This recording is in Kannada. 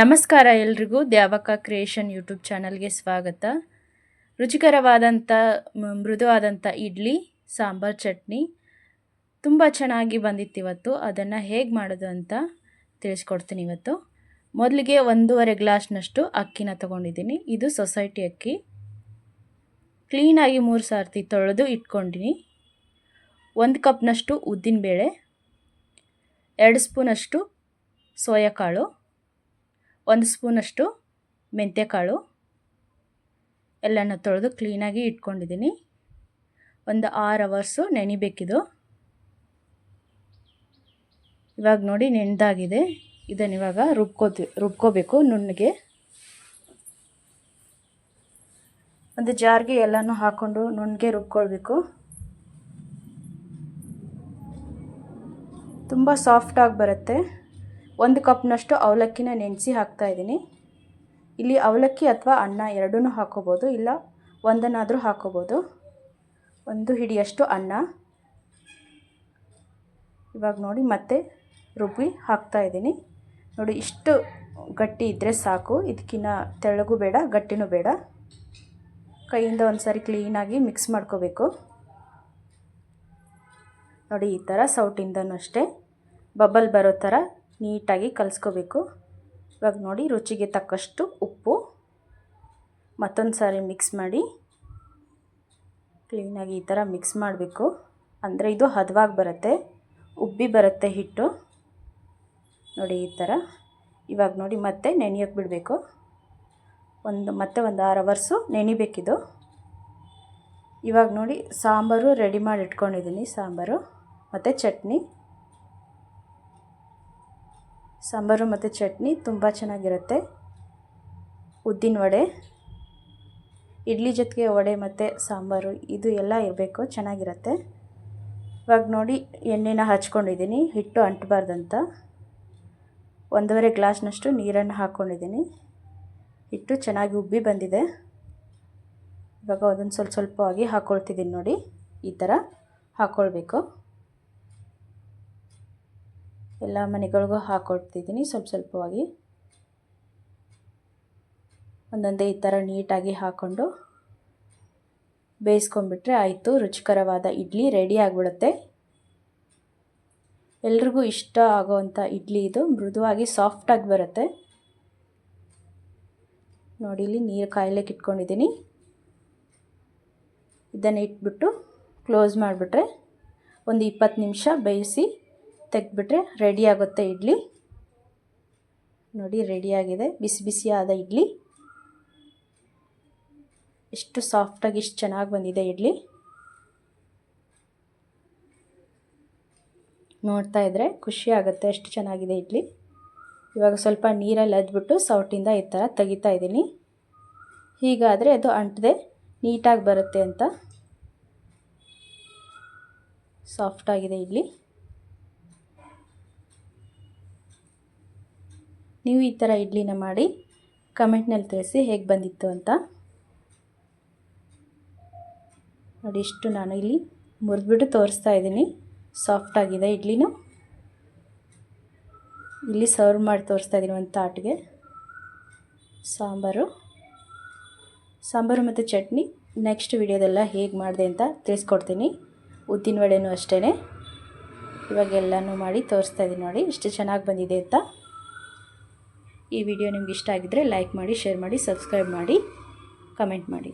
ನಮಸ್ಕಾರ ಎಲ್ರಿಗೂ ದ್ಯಾವಕ ಕ್ರಿಯೇಷನ್ ಯೂಟ್ಯೂಬ್ ಚಾನಲ್ಗೆ ಸ್ವಾಗತ. ರುಚಿಕರವಾದಂಥ ಮೃದುವಾದಂಥ ಇಡ್ಲಿ, ಸಾಂಬಾರ್ ಚಟ್ನಿ ತುಂಬ ಚೆನ್ನಾಗಿ ಬಂದಿತ್ತು ಇವತ್ತು. ಅದನ್ನು ಹೇಗೆ ಮಾಡೋದು ಅಂತ ತಿಳಿಸ್ಕೊಡ್ತೀನಿ ಇವತ್ತು. ಮೊದಲಿಗೆ ಒಂದೂವರೆ ಗ್ಲಾಸ್ನಷ್ಟು ಅಕ್ಕಿನ ತೊಗೊಂಡಿದ್ದೀನಿ. ಇದು ಸೊಸೈಟಿ ಅಕ್ಕಿ. ಕ್ಲೀನಾಗಿ ಮೂರು ಸಾರ್ತಿ ತೊಳೆದು ಇಟ್ಕೊಂಡಿನಿ. ಒಂದು ಕಪ್ನಷ್ಟು ಉದ್ದಿನಬೇಳೆ. ಎರಡು ಸ್ಪೂನಷ್ಟು ಸೋಯಾ ಕಾಳು ಒಂದು ಸ್ಪೂನಷ್ಟು ಮೆಂತ್ಯಕಾಳು ಎಲ್ಲನೂ ತೊಳೆದು ಕ್ಲೀನಾಗಿ ಇಟ್ಕೊಂಡಿದ್ದೀನಿ. ಒಂದು ಆರು ಅವರ್ಸು ನೆನಿಬೇಕಿದು. ಇವಾಗ ನೋಡಿ ನೆನೆದಾಗಿದೆ ಇದನ್ನು ಇವಾಗ ರುಬ್ಕೋತಿ, ರುಬ್ಕೋಬೇಕು ನುಣ್ಣಗೆ. ಒಂದು ಜಾರ್ಗೆ ಎಲ್ಲನೂ ಹಾಕ್ಕೊಂಡು ನುಣ್ಣಗೆ ರುಬ್ಕೊಳ್ಬೇಕು. ತುಂಬ ಸಾಫ್ಟಾಗಿ ಬರುತ್ತೆ. ಒಂದು ಕಪ್ನಷ್ಟು ಅವಲಕ್ಕಿನ ನೆನೆಸಿ ಹಾಕ್ತಾಯಿದ್ದೀನಿ ಇಲ್ಲಿ ಅವಲಕ್ಕಿ ಅಥವಾ ಅನ್ನ ಎರಡೂ ಹಾಕೋಬೋದು, ಇಲ್ಲ ಒಂದನ್ನಾದರೂ ಹಾಕೋಬೋದು. ಒಂದು ಹಿಡಿಯಷ್ಟು ಅನ್ನ. ಇವಾಗ ನೋಡಿ ಮತ್ತೆ ರುಬ್ಬಿ ಹಾಕ್ತಾಯಿದ್ದೀನಿ ನೋಡಿ, ಇಷ್ಟು ಗಟ್ಟಿ ಇದ್ದರೆ ಸಾಕು. ಇದಕ್ಕಿನ್ನ ತೆಳ್ಳಗೂ ಬೇಡ, ಗಟ್ಟಿನೂ ಬೇಡ. ಕೈಯಿಂದ ಒಂದು ಸಾರಿ ಕ್ಲೀನಾಗಿ ಮಿಕ್ಸ್ ಮಾಡ್ಕೋಬೇಕು. ನೋಡಿ, ಈ ಥರ ಸೌಟಿಂದನೂ ಅಷ್ಟೇ. ಬಬಲ್ ಬರೋ ಥರ ನೀಟಾಗಿ ಕಲಸ್ಕೋಬೇಕು. ಇವಾಗ ನೋಡಿ, ರುಚಿಗೆ ತಕ್ಕಷ್ಟು ಉಪ್ಪು ಮತ್ತೊಂದು ಸಾರಿ ಮಿಕ್ಸ್ ಮಾಡಿ. ಕ್ಲೀನಾಗಿ ಈ ಥರ ಮಿಕ್ಸ್ ಮಾಡಬೇಕು. ಅಂದರೆ ಇದು ಹದವಾಗಿ ಬರುತ್ತೆ, ಉಬ್ಬಿ ಬರುತ್ತೆ ಹಿಟ್ಟು. ನೋಡಿ ಈ ಥರ. ಇವಾಗ ನೋಡಿ ಮತ್ತೆ ನೆನೆಯೋಕ್ಕೆ ಬಿಡಬೇಕು. ಒಂದು, ಮತ್ತೆ ಒಂದು ಆರು ಅವರ್ಸು ನೆನಿಬೇಕಿದು. ಇವಾಗ ನೋಡಿ, ಸಾಂಬಾರು ರೆಡಿ ಮಾಡಿ ಇಟ್ಕೊಂಡಿದ್ದೀನಿ, ಸಾಂಬಾರು. ಮತ್ತು ಚಟ್ನಿ. ಸಾಂಬಾರು ಮತ್ತು ಚಟ್ನಿ ತುಂಬ ಚೆನ್ನಾಗಿರುತ್ತೆ. ಉದ್ದಿನ ವಡೆ, ಇಡ್ಲಿ ಜೊತೆಗೆ ವಡೆ ಮತ್ತು ಸಾಂಬಾರು, ಇದು ಎಲ್ಲ ಇರಬೇಕು, ಚೆನ್ನಾಗಿರುತ್ತೆ. ಇವಾಗ ನೋಡಿ ಎಣ್ಣೆನ ಹಚ್ಕೊಂಡಿದ್ದೀನಿ, ಹಿಟ್ಟು ಅಂಟಬಾರ್ದಂತ. ಒಂದೂವರೆ ಗ್ಲಾಸ್ನಷ್ಟು ನೀರನ್ನು ಹಾಕ್ಕೊಂಡಿದ್ದೀನಿ ಹಿಟ್ಟು ಚೆನ್ನಾಗಿ ಉಬ್ಬಿ ಬಂದಿದೆ. ಇವಾಗ ಅದನ್ನು ಸ್ವಲ್ಪ ಸ್ವಲ್ಪವಾಗಿ ಹಾಕ್ಕೊಳ್ತಿದ್ದೀನಿ ನೋಡಿ, ಈ ಥರ ಹಾಕ್ಕೊಳ್ಬೇಕು ಎಲ್ಲ ಮನೆಗಳಿಗೂ ಹಾಕ್ಕೊಡ್ತಿದ್ದೀನಿ ಸ್ವಲ್ಪ ಸ್ವಲ್ಪವಾಗಿ ಒಂದೊಂದೇ ಈ ಥರ ನೀಟಾಗಿ ಹಾಕ್ಕೊಂಡು ಬೇಯಿಸ್ಕೊಂಡ್ಬಿಟ್ರೆ ಆಯಿತು. ರುಚಿಕರವಾದ ಇಡ್ಲಿ ರೆಡಿ ಆಗಿಬಿಡುತ್ತೆ. ಎಲ್ರಿಗೂ ಇಷ್ಟ ಆಗೋವಂಥ ಇಡ್ಲಿ ಇದು. ಮೃದುವಾಗಿ ಸಾಫ್ಟಾಗಿ ಬರುತ್ತೆ. ನೋಡಿ, ಇಲ್ಲಿ ನೀರು ಕಾಯ್ಲಿಕ್ಕೆ ಇಟ್ಕೊಂಡಿದ್ದೀನಿ ಇದನ್ನು ಇಟ್ಬಿಟ್ಟು ಕ್ಲೋಸ್ ಮಾಡಿಬಿಟ್ರೆ ಒಂದು ಇಪ್ಪತ್ತು ನಿಮಿಷ ಬೇಯಿಸಿ ತೆಗೆದ್ಬಿಟ್ರೆ ರೆಡಿ ಆಗುತ್ತೆ ಇಡ್ಲಿ. ನೋಡಿ ರೆಡಿಯಾಗಿದೆ ಬಿಸಿ ಬಿಸಿಯಾದ ಇಡ್ಲಿ. ಎಷ್ಟು ಸಾಫ್ಟಾಗಿ ಇಷ್ಟು ಚೆನ್ನಾಗಿ ಬಂದಿದೆ ಇಡ್ಲಿ. ನೋಡ್ತಾ ಇದ್ದರೆ ಖುಷಿ ಆಗುತ್ತೆ ಎಷ್ಟು ಚೆನ್ನಾಗಿದೆ ಇಡ್ಲಿ. ಇವಾಗ ಸ್ವಲ್ಪ ನೀರಲ್ಲಿ ಅದ್ಬಿಟ್ಟು ಸೌಟಿಂದ ಈ ಥರ ತೆಗಿತಾ ಇದ್ದೀನಿ. ಹೀಗಾದರೆ ಅದು ಅಂಟದೆ ನೀಟಾಗಿ ಬರುತ್ತೆ ಅಂತ. ಸಾಫ್ಟಾಗಿದೆ ಇಡ್ಲಿ. ನೀವು ಈ ಥರ ಇಡ್ಲಿನ ಮಾಡಿ ಕಮೆಂಟ್ನಲ್ಲಿ ತಿಳಿಸಿ ಹೇಗೆ ಬಂದಿತ್ತು ಅಂತ. ನೋಡಿ, ಇಷ್ಟು ನಾನು ಇಲ್ಲಿ ಮುರಿದ್ಬಿಟ್ಟು ತೋರಿಸ್ತಾ ಇದ್ದೀನಿ. ಸಾಫ್ಟಾಗಿದೆ ಇಡ್ಲಿನೂ. ಇಲ್ಲಿ ಸರ್ವ್ ಮಾಡಿ ತೋರಿಸ್ತಾ ಇದ್ದೀನಿ ಒಂದು ತಾಟ್ಗೆ. ಸಾಂಬಾರು. ಸಾಂಬಾರು ಮತ್ತು ಚಟ್ನಿ ನೆಕ್ಸ್ಟ್ ವಿಡಿಯೋದೆಲ್ಲ ಹೇಗೆ ಮಾಡಿದೆ ಅಂತ ತಿಳಿಸ್ಕೊಡ್ತೀನಿ. ಉದ್ದಿನ ವಡೆನೂ ಅಷ್ಟೇ ಇವಾಗ ಎಲ್ಲನೂ ಮಾಡಿ ತೋರಿಸ್ತಾ ಇದ್ದೀನಿ ನೋಡಿ, ಇಷ್ಟು ಚೆನ್ನಾಗಿ ಬಂದಿದೆ ಅಂತ. ಈ ವಿಡಿಯೋ ನಿಮ್ಗೆ ಇಷ್ಟ ಆಗಿದ್ದರೆ ಲೈಕ್ ಮಾಡಿ ಶೇರ್ ಮಾಡಿ ಸಬ್ಸ್ಕ್ರೈಬ್ ಮಾಡಿ ಕಮೆಂಟ್ ಮಾಡಿ.